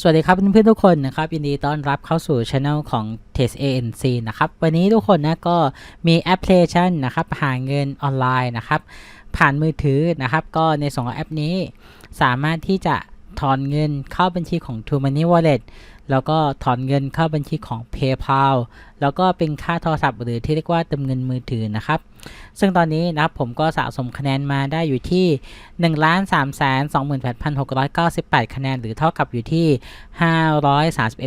สวัสดีครับเพื่อนๆทุกคนนะครับยินดีต้อนรับเข้าสู่ช anel ของ Test ANC นะครับ วันนี้ทุกคนนะก็มีแอปพลิเคชันนะครับหาเงินออนไลน์นะครับ ผ่านมือถือนะครับ ก็ในส่วนของแอปนี้ สามารถที่จะถอนเงินเข้าบัญชีของ True Money Wallet แล้วก็ถอนเงินเข้าบัญชีของ PayPal แล้วก็เป็นค่าโทรศัพท์หรือที่เรียกว่าเติมเงินมือถือนะครับ ซึ่งตอนนี้นะครับผมก็สะสมคะแนนมาได้อยู่ที่ 1 3 2 8 6 9 8 คะแนน หรือเท่ากับอยู่ที่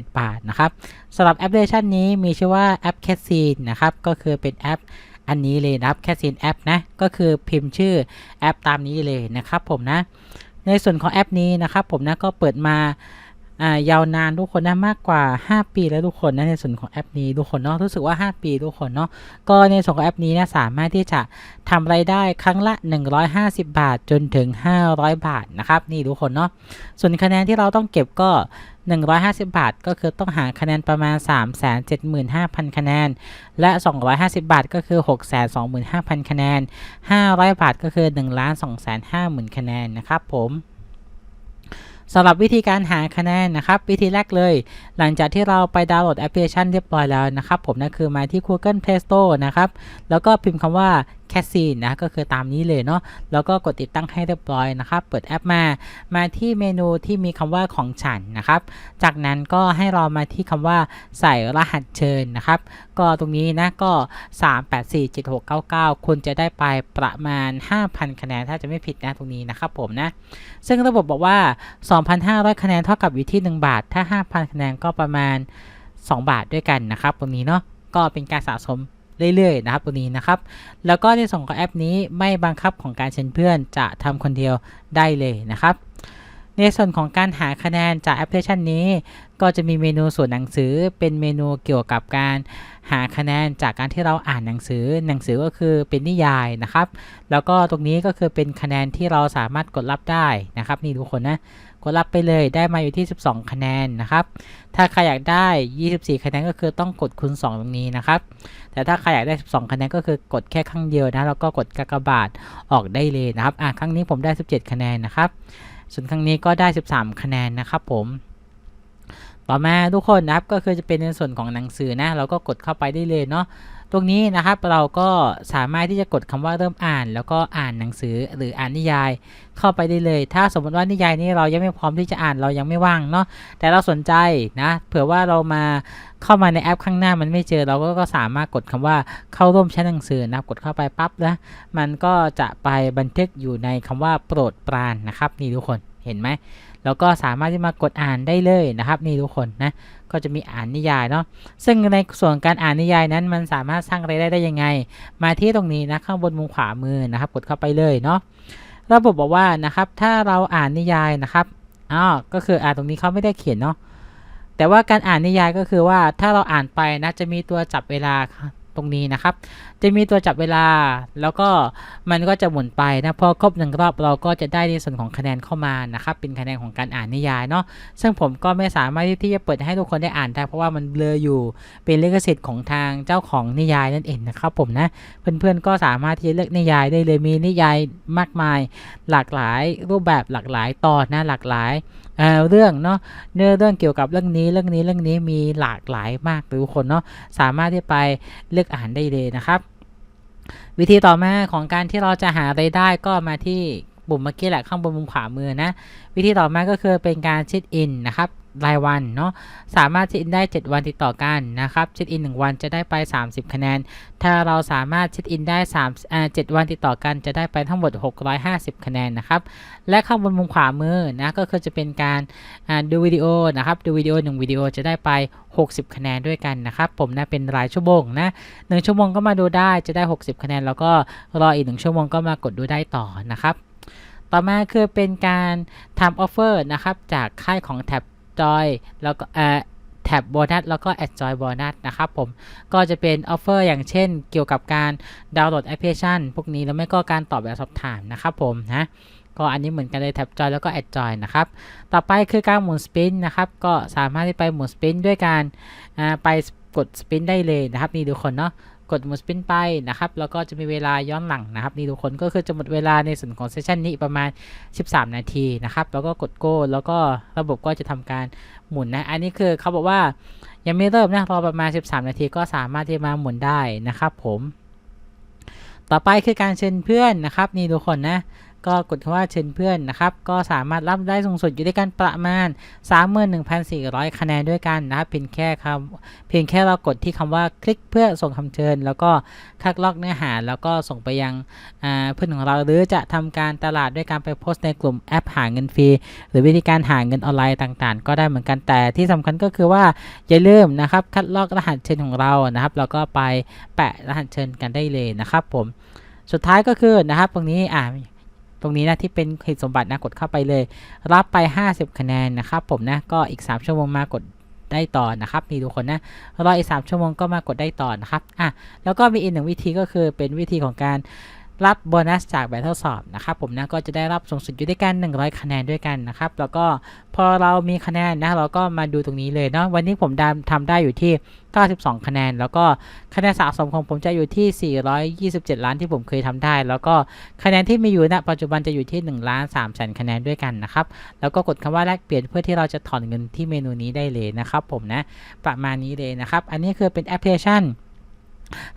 531 บาทนะครับสำหรับแอปพลิเคชันนี้มีชื่อว่าแอป c a s i n นนะครับ ก็คือเป็นแอปอันนี้เลยนะครับ c a s i n แอปนะ ก็คือพิมพ์ชื่อแอปตามนี้เลยนะครับผมนะ ในส่วนของแอปนี้นะครับผมนะก็เปิดมา ยาวนานทุกคนนะมากกว่า 5 ปีแล้วทุกคนนะในส่วนของแอปนี้ทุกคนเนาะรู้สึกว่า 5 ปีทุกคนเนาะก็ในส่วนของแอปนี้นะสามารถที่จะทำไรายได้ครั้งละ 150 บาทจนถึง 500 บาทนะครับนี่ทุกคนเนาะส่วนคะแนนที่เราต้องเก็บก็ 150 บาท ก็คือต้องหาคะแนนประมาณ 375,000 คะแนน และ 250 บาทก็คือ 625,000 คะแนน 500 บาทก็คือ 1 2 5 0 0 0 0 คะแนนนะครับผม สำหรับวิธีการหาคะแนนนะครับวิธีแรกเลย หลังจากที่เราไปดาวน์โหลดแอปพลิเคชันเรียบร้อยแล้วนะครับผมนั่นคือมาที่ Google Play Store นะครับแล้วก็พิมพ์คำว่า c a s i n นนะก็คือตามนี้เลยเนาะแล้วก็กดติดตั้งให้เรียบร้อยนะครับ เปิดแอปมา มาที่เมนูที่มีคำว่าของฉันนะครับ จากนั้นก็ให้เรามาที่คำว่าใส่รหัสเชิญนะครับ ก็ตรงนี้นะก็ 3847699 คุณจะได้ไปประมาณ 5,000 คะแนนถ้าจะไม่ผิดนะตรงนี้นะครับผมนะ ซึ่งระบบบอกว่า 2,500 คะแนนเท่ากับอยู่ที่ 1 บาท ถ้า 5,000 คะแนนก็ประมาณ 2 บาทด้วยกันนะครับ ตรงนี้เนาะก็เป็นการสะสม เรื่อยๆนะครับตรงนี้นะครับ แล้วก็ในส่วนของแอปนี้ไม่บังคับของการเชิญเพื่อนจะทำคนเดียวได้เลยนะครับ ในส่วนของการหาคะแนนจากแอปพลิเคชันนี้ ก็จะมีเมนูส่วนหนังสือ เป็นเมนูเกี่ยวกับการหาคะแนนจากการที่เราอ่านหนังสือ หนังสือก็คือเป็นนิยายนะครับ แล้วก็ตรงนี้ก็คือเป็นคะแนนที่เราสามารถกดรับได้นะครับ นี่ทุกคนนะ กดรับไปเลยได้มาอยู่ที่ 12 คะแนนนะครับ ถ้าใครอยากได้ 24 คะแนนก็คือต้องกดคูณ 2 ตรงนี้นะครับ แต่ถ้าใครอยากได้ 12 คะแนนก็คือกดแค่ครั้งเดียวนะแล้วก็กดกากบาทออกได้เลยนะครับอะครั้งนี้ผมได้ 17 คะแนนนะครับ ส่วนครั้งนี้ก็ได้ 13 คะแนนนะครับผม ต่อมาทุกคนนะครับก็คือจะเป็นในส่วนของหนังสือนะเราก็กดเข้าไปได้เลยเนาะตรงนี้นะครับเราก็สามารถที่จะกดคำว่าเริ่มอ่าน แล้วก็อ่านหนังสือหรืออ่านนิยายเข้าไปได้เลย ถ้าสมมติว่านิยายนี้เรายังไม่พร้อมที่จะอ่านเรายังไม่ว่างเนาะแต่เราสนใจนะเผื่อว่าเรามาเข้ามาในแอปข้างหน้ามันไม่เจอเราก็ก็สามารถกดคำว่าเข้าร่วมใช้หนังสือนะกดเข้าไปปั๊บนะมันก็จะไปบันทึกอยู่ในคำว่าโปรดปรานนะครับนี่ทุกคน เห็นไหมแล้วก็สามารถที่มากดอ่านได้เลยนะครับนี่ทุกคนนะก็จะมีอ่านนิยายเนาะซึ่งในส่วนการอ่านนิยายนั้นมันสามารถสร้างรายได้ได้ยังไง มาที่ตรงนี้นะข้างบนมุมขวามือนะครับ กดเข้าไปเลยเนาะระบบบอกว่านะครับถ้าเราอ่านนิยายนะครับอ๋อก็คืออ่านตรงนี้เขาไม่ได้เขียนเนาะแต่ว่าการอ่านนิยายก็คือว่าถ้าเราอ่านไปนะจะมีตัวจับเวลา ตรงนี้นะครับ จะมีตัวจับเวลา แล้วก็มันก็จะหมุนไปนะพอครบหนึ่งรอบเราก็จะได้ในส่วนของคะแนนเข้ามานะครับ เป็นคะแนนของการอ่านนิยายเนาะซึ่งผมก็ไม่สามารถที่จะเปิดให้ทุกคนได้อ่านได้เพราะว่ามันเบลออยู่เป็นลิขสิทธิ์ของทางเจ้าของนิยายนั่นเองนะครับผมนะเพื่อนๆก็สามารถที่จะเลือกนิยายได้เลยมีนิยายมากมาย หลากหลายรูปแบบหลากหลายตอนนะหลากหลาย เอ่อเรื่องเนาะเนื้อเรื่องเกี่ยวกับเรื่องนี้เรื่องนี้เรื่องนี้มีหลากหลายมากทุกคนเนาะสามารถที่ไปเลือกอ่านได้เลยนะครับ วิธีต่อมาของการที่เราจะหาไรายได้ก็มาที่ปุ่มเมื่อกี้แหละข้างบนมุมขวามือนะ วิธีต่อมาก็คือเป็นการเช็คอินนะครับ รายวันเนาะสามารถเช็คอินได้ 7 วันติดต่อกันนะครับเช็คอิน 1 วันจะได้ไป 30 คะแนน ถ้าเราสามารถเช็คอินได้3อ่า7วันติดต่อกันจะได้ไปทั้งหมด 650 คะแนนนะครับและข้างบนมุมขวามือนะก็คือจะเป็นการดูวิดีโอนะครับดูวิดีโอ1วิดีโอจะได้ไป 60 คะแนนด้วยกันนะครับผมนะเป็นรายชั่วโมงนะ1ชั่วโมงก็มาดูได้จะได้ 60 คะแนน แล้วก็รออีก 1 ชั่วโมงก็มากดดูได้ต่อนะครับต่อมาคือเป็นการทำออฟเฟอร์นะครับจากค่ายของแท็บ จอยแล้วก็เอ่อแท็บโบนัสแล้วก็แอดจอยโบนัสนะครับผมก็จะเป็นออฟเฟอร์อย่างเช่น เกี่ยวกับการดาวน์โหลดแอปพลิเคชันพวกนี้แล้วไม่ก็การตอบแบบสอบถามนะครับผมนะก็อันนี้เหมือนกันเลยแท็บจอยแล้วก็แอดจอยนะครับ ต่อไปคือการหมุนสปินนะครับก็สามารถที่ไปหมุนสปินด้วยการไปกดสปินได้เลยนะครับนี่ทุกคนเนาะ กดหมุดสปินไปนะครับ แล้วก็จะมีเวลาย้อนหลังนะครับ นี่ทุกคนก็คือจะหมดเวลาในส่วนของเซสชันนี้ประมาณ 13 นาทีนะครับ แล้วก็กด go แล้วก็ระบบก็จะทำการหมุนนะ อันนี้คือเขาบอกว่ายังไม่เริ่มนะรอประมาณ 13 นาทีก็สามารถที่มาหมุนได้นะครับผม ต่อไปคือการเชิญเพื่อนนะครับ นี่ทุกคนนะ ก็กดคำว่าเชิญเพื่อนนะครับ ก็สามารถรับได้สูงสุดอยู่ด้วยกันประมาณ 31,400 คะแนนด้วยกันนะครับเพียงแค่คำเพียงแค่เรากดที่คำว่าคลิกเพื่อส่งคำเชิญ แล้วก็คัดลอกเนื้อหา แล้วก็ส่งไปยังเพื่อนของเราหรือจะทำการตลาดด้วยการไปโพสต์ในกลุ่มแอปหาเงินฟรีหรือวิธีการหาเงินออนไลน์ต่างๆ ก็ได้เหมือนกันแต่ที่สำคัญก็คือว่าอย่าลืมนะครับคัดลอกรหัสเชิญของเรานะครับ แล้วก็ไปแปะรหัสเชิญกันได้เลยนะครับผมสุดท้ายก็คือนะครับตรงนี้อ่า ตรงนี้นะที่เป็นเหตุสมบัตินะกดเข้าไปเลย รับไป 50 คะแนนนะครับผมนะก็อีก 3 ชั่วโมงมากดได้ต่อนะครับมีทุกคนนะรออีก 3 ชั่วโมงก็มากดได้ต่อนะครับอะแล้วก็มีอีกหนึ่งวิธีก็คือเป็นวิธีของการ รับโบนัสจากแบบทดสอบนะครับผมนะก็จะได้รับสูงสุดอยู่ด้วยกัน 100 คะแนนด้วยกันนะครับ แล้วก็พอเรามีคะแนนนะเราก็มาดูตรงนี้เลยเนาะวันนี้ผมดำทำได้อยู่ที่ 92 คะแนน แล้วก็คะแนนสะสมของผมจะอยู่ที่ 427 ล้านที่ผมเคยทำได้ แล้วก็คะแนนที่มีอยู่ณปัจจุบันจะอยู่ที่1ล้าน3แสนคะแนนด้วยกันนะครับแล้วก็กดคำว่าแลกเปลี่ยนเพื่อที่เราจะถอนเงินที่เมนูนี้ได้เลยนะครับผมนะประมาณนี้เลยนะครับอันนี้คือเป็นแอปพลิเคชัน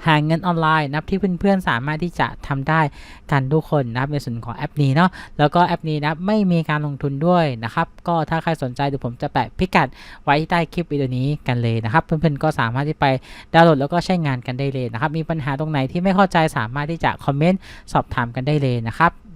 หาเงินออนไลน์นะครับที่เพื่อนๆสามารถที่จะทำได้กันทุกคนนะครับในส่วนของแอปนี้เนาะแล้วก็แอปนี้นะไม่มีการลงทุนด้วยนะครับ ก็ถ้าใครสนใจเดี๋ยวผมจะแปะพิกัดไว้ใต้คลิปวิดีโอนี้กันเลยนะครับ เพื่อนๆก็สามารถที่ไปดาวน์โหลดแล้วก็ใช้งานกันได้เลยนะครับ มีปัญหาตรงไหนที่ไม่เข้าใจสามารถที่จะคอมเมนต์สอบถามกันได้เลยนะครับ